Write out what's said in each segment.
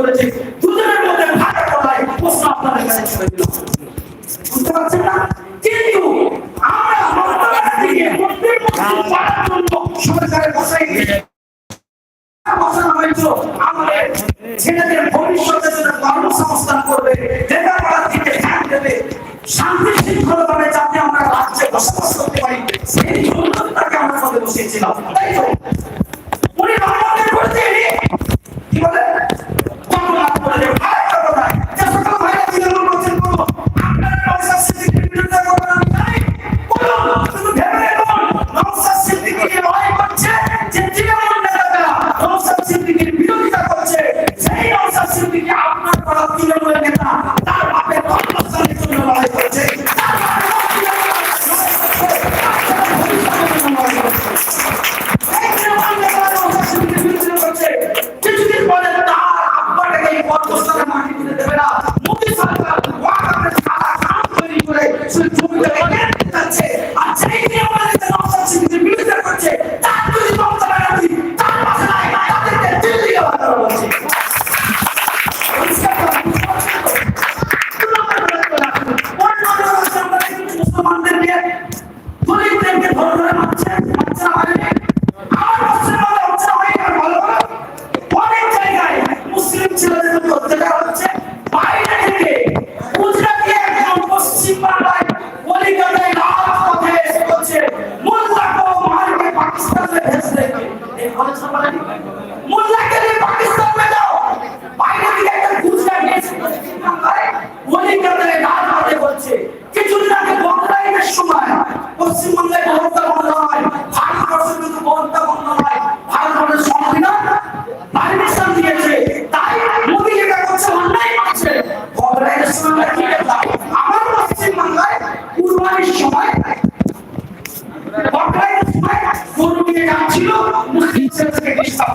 করেছে। দুজনের মধ্যে ভাগ করায় প্রশ্ন আপনাদের কাছে ছেড়ে দিলাম। বুঝতে পারছেন না? কিন্তু আমরা মধ্যে পাওয়ার জন্য সরকারের আমরা আমরা পদে বসিয়েছিলাম। তাই তো? অনেক জায়গায় মুসলিম ছেলেদের প্রতি হচ্ছে।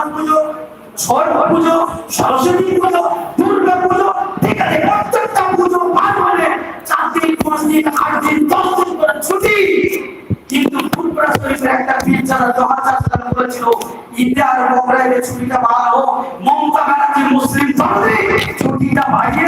জগন্নাথ পুজো, ছট পুজো, সরস্বতী পুজো, দুর্গা পুজো ঠিক আছে প্রত্যেকটা পুজো পার মানে চার দিন, পাঁচ দিন, আট দিন, দশ দিন করে ছুটি। কিন্তু ফুরফুরা শরীফের একটা বীর যারা জহাজার সালাম করেছিল, ঈদে আর ছুটিটা বাড়ানো মমতা ব্যানার্জি মুসলিম ধর্মে ছুটিটা বাড়িয়ে